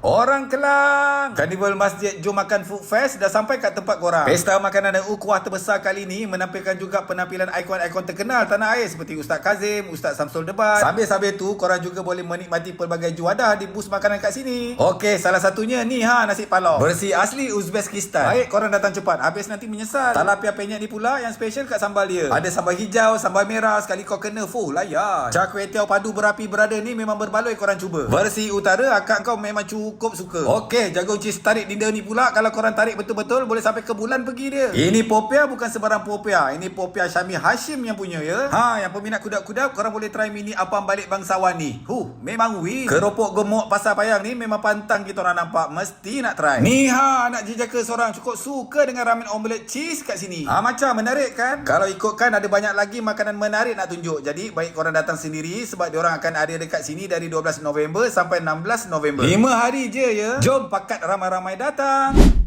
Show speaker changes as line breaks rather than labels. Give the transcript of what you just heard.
Orang Kelang. Karnival Masjid Jom Makan Food Fest dah sampai kat tempat korang. Pesta makanan dan ukuah terbesar kali ni Menampilkan juga penampilan ikon-ikon terkenal tanah air Seperti Ustaz Kazim, Ustaz Samsul Debat. Sambil-sambil tu korang juga boleh menikmati pelbagai juadah di bus makanan kat sini. Okey, salah satunya ni ha nasi palau. Bersih asli Uzbekistan. Baik, korang datang cepat. Habis nanti menyesal. Talapia penyet ni pula yang special kat sambal dia. Ada sambal hijau, sambal merah Sekali kau kena full layan. Cak kuih tiaw padu berapi berada ni memang berbaloi korang cuba. Versi utara akak kau memang cukup suka. Okey, jagung cheese tarik dinner ni pula. Kalau korang tarik betul-betul boleh sampai ke bulan pergi dia. Ini popia bukan sebarang popia. Ini popia Syami Hashim yang punya ya. Ha, yang peminat kudap-kudap korang boleh try mini apam balik bangsawan ni. Huh, memang win. Keropok gemuk pasar payang ni memang pantang kita orang nampak. Mesti nak try. Ni ha, anak jejaka seorang? Cukup suka dengan ramen omelette cheese kat sini. Ha, macam menarik kan? Kalau ikutkan ada banyak lagi makanan menarik nak tunjuk. Jadi baik korang datang sendiri Sebab diorang akan ada dekat sini dari 12 November sampai 16 November. 5 hari je ya. Jom pakat ramai-ramai datang